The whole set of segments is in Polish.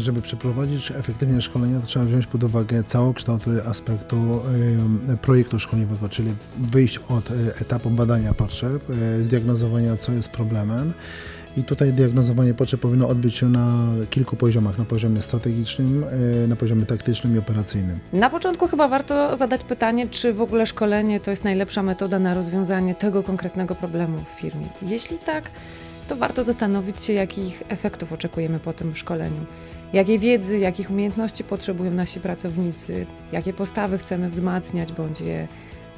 żeby przeprowadzić efektywnie szkolenia, to trzeba wziąć pod uwagę całokształt aspektu projektu szkoleniowego, czyli wyjść od y, etapu badania potrzeb, y, zdiagnozowania, co jest problemem. I tutaj diagnozowanie potrzeb powinno odbyć się na kilku poziomach, na poziomie strategicznym, y, na poziomie taktycznym i operacyjnym. Na początku chyba warto zadać pytanie, czy w ogóle szkolenie to jest najlepsza metoda na rozwiązanie tego konkretnego problemu w firmie. Jeśli tak, to warto zastanowić się, jakich efektów oczekujemy po tym szkoleniu. Jakiej wiedzy, jakich umiejętności potrzebują nasi pracownicy, jakie postawy chcemy wzmacniać bądź je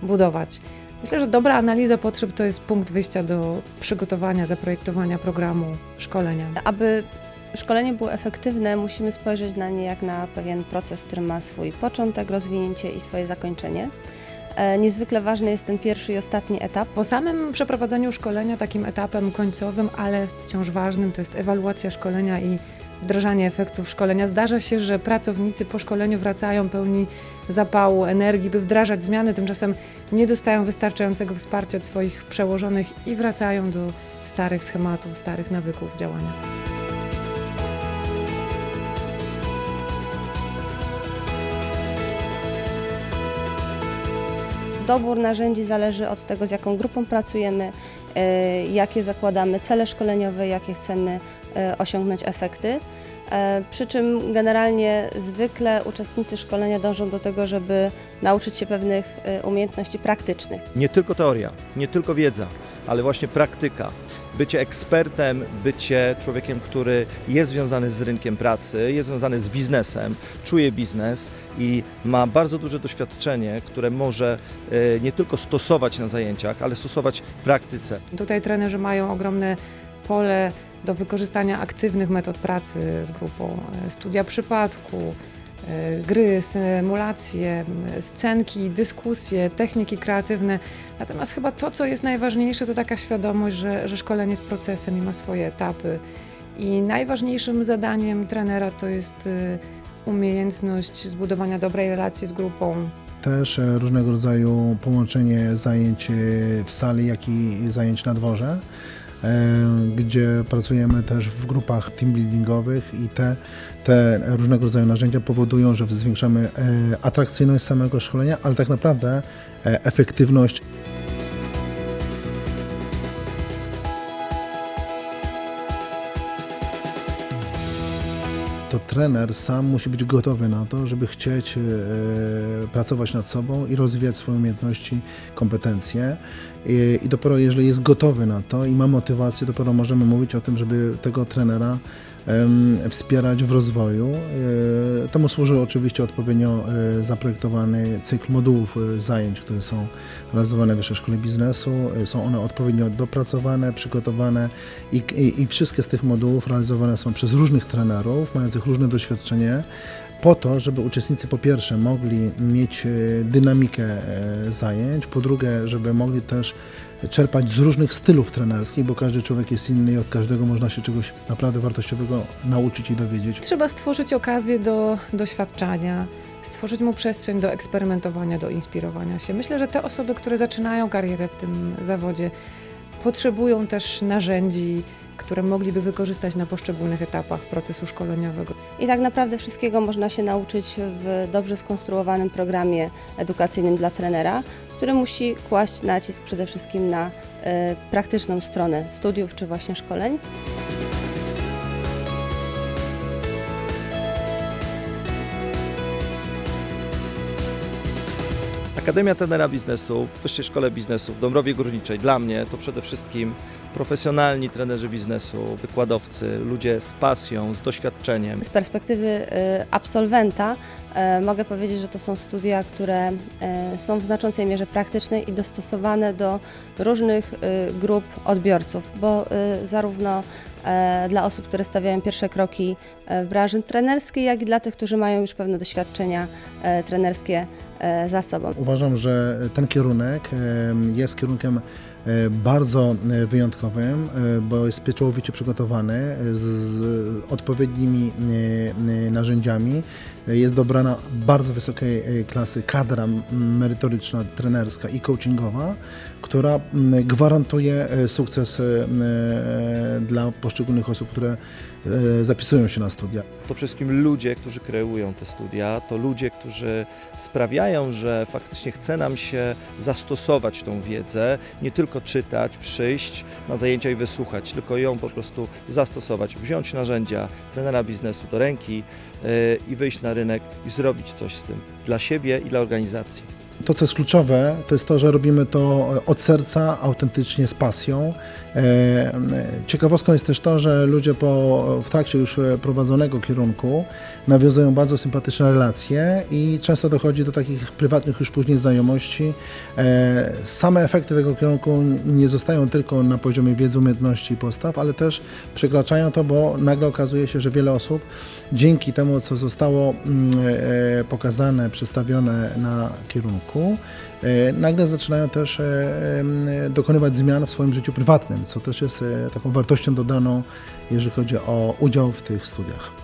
budować. Myślę, że dobra analiza potrzeb to jest punkt wyjścia do przygotowania, zaprojektowania programu szkolenia. Aby szkolenie było efektywne, musimy spojrzeć na nie jak na pewien proces, który ma swój początek, rozwinięcie i swoje zakończenie. E, Niezwykle ważny jest ten pierwszy i ostatni etap. Po samym przeprowadzeniu szkolenia, takim etapem końcowym, ale wciąż ważnym, to jest ewaluacja szkolenia i wdrażanie efektów szkolenia. Zdarza się, że pracownicy po szkoleniu wracają pełni zapału, energii, by wdrażać zmiany, tymczasem nie dostają wystarczającego wsparcia od swoich przełożonych i wracają do starych schematów, starych nawyków działania. Dobór narzędzi zależy od tego, z jaką grupą pracujemy, e, jakie zakładamy cele szkoleniowe, jakie chcemy e, osiągnąć efekty. E, Przy czym generalnie zwykle uczestnicy szkolenia dążą do tego, żeby nauczyć się pewnych e, umiejętności praktycznych. Nie tylko teoria, nie tylko wiedza, ale właśnie praktyka. Bycie ekspertem, bycie człowiekiem, który jest związany z rynkiem pracy, jest związany z biznesem, czuje biznes i ma bardzo duże doświadczenie, które może e, nie tylko stosować na zajęciach, ale stosować w praktyce. Tutaj trenerzy mają ogromne pole do wykorzystania aktywnych metod pracy z grupą. E, Studia przypadku, e, gry, symulacje, scenki, dyskusje, techniki kreatywne. Natomiast chyba to, co jest najważniejsze, to taka świadomość, że, że szkolenie jest procesem i ma swoje etapy. I najważniejszym zadaniem trenera to jest e, umiejętność zbudowania dobrej relacji z grupą, Też różnego rodzaju połączenie zajęć w sali, jak i zajęć na dworze, gdzie pracujemy też w grupach team buildingowych i te, te różnego rodzaju narzędzia powodują, że zwiększamy e, atrakcyjność samego szkolenia, ale tak naprawdę e, efektywność to trener sam musi być gotowy na to, żeby chcieć e, pracować nad sobą i rozwijać swoje umiejętności, kompetencje. I, dopiero jeżeli jest gotowy na to i ma motywację, dopiero możemy mówić o tym, żeby tego trenera wspierać w rozwoju. E, Temu służy oczywiście odpowiednio e, zaprojektowany cykl modułów e, zajęć, które są realizowane w Wyższej Szkole Biznesu. Są one odpowiednio dopracowane, przygotowane i, i, i wszystkie z tych modułów realizowane są przez różnych trenerów, mających różne doświadczenie, po to, żeby uczestnicy po pierwsze mogli mieć e, dynamikę e, zajęć, po drugie, żeby mogli też czerpać z różnych stylów trenerskich, bo każdy człowiek jest inny i od każdego można się czegoś naprawdę wartościowego nauczyć i dowiedzieć. Trzeba stworzyć okazję do doświadczania, stworzyć mu przestrzeń do eksperymentowania, do inspirowania się. Myślę, że te osoby, które zaczynają karierę w tym zawodzie, potrzebują też narzędzi, które mogliby wykorzystać na poszczególnych etapach procesu szkoleniowego. I tak naprawdę wszystkiego można się nauczyć w dobrze skonstruowanym programie edukacyjnym dla trenera, który musi kłaść nacisk przede wszystkim na e, praktyczną stronę studiów czy właśnie szkoleń. Akademia Trenera Biznesu w Wyższej Szkole Biznesu w Dąbrowie Górniczej dla mnie to przede wszystkim profesjonalni trenerzy biznesu, wykładowcy, ludzie z pasją, z doświadczeniem. Z perspektywy e, absolwenta e, mogę powiedzieć, że to są studia, które e, są w znaczącej mierze praktyczne i dostosowane do różnych grup odbiorców, bo zarówno dla osób, które stawiają pierwsze kroki w branży trenerskiej, jak i dla tych, którzy mają już pewne doświadczenia trenerskie za sobą. Uważam, że ten kierunek jest kierunkiem e, bardzo e, wyjątkowym, e, bo jest pieczołowicie przygotowany e, z, odpowiednimi e, e, narzędziami. E, Jest dobrana bardzo wysokiej e, klasy kadra merytoryczna, trenerska i coachingowa, która gwarantuje e, sukces e, e, dla poszczególnych osób, które e, zapisują się na studia. To przede wszystkim ludzie, którzy kreują te studia, to ludzie, którzy sprawiają, że faktycznie chce nam się zastosować tą wiedzę, nie tylko czytać, przyjść na zajęcia i wysłuchać, tylko ją po prostu zastosować, wziąć narzędzia trenera biznesu do ręki yy, i wyjść na rynek i zrobić coś z tym dla siebie i dla organizacji. To, co jest kluczowe, to jest to, że robimy to od serca, autentycznie, z pasją. E, Ciekawostką jest też to, że ludzie po, w trakcie już e, prowadzonego kierunku nawiązują bardzo sympatyczne relacje i często dochodzi do takich prywatnych już później znajomości. E, Same efekty tego kierunku nie zostają tylko na poziomie wiedzy, umiejętności i postaw, ale też przekraczają to, bo nagle okazuje się, że wiele osób dzięki temu, co zostało mm, pokazane, przedstawione na kierunku, e, nagle zaczynają też e, dokonywać zmian w swoim życiu prywatnym, co też jest e, taką wartością dodaną, jeżeli chodzi o udział w tych studiach.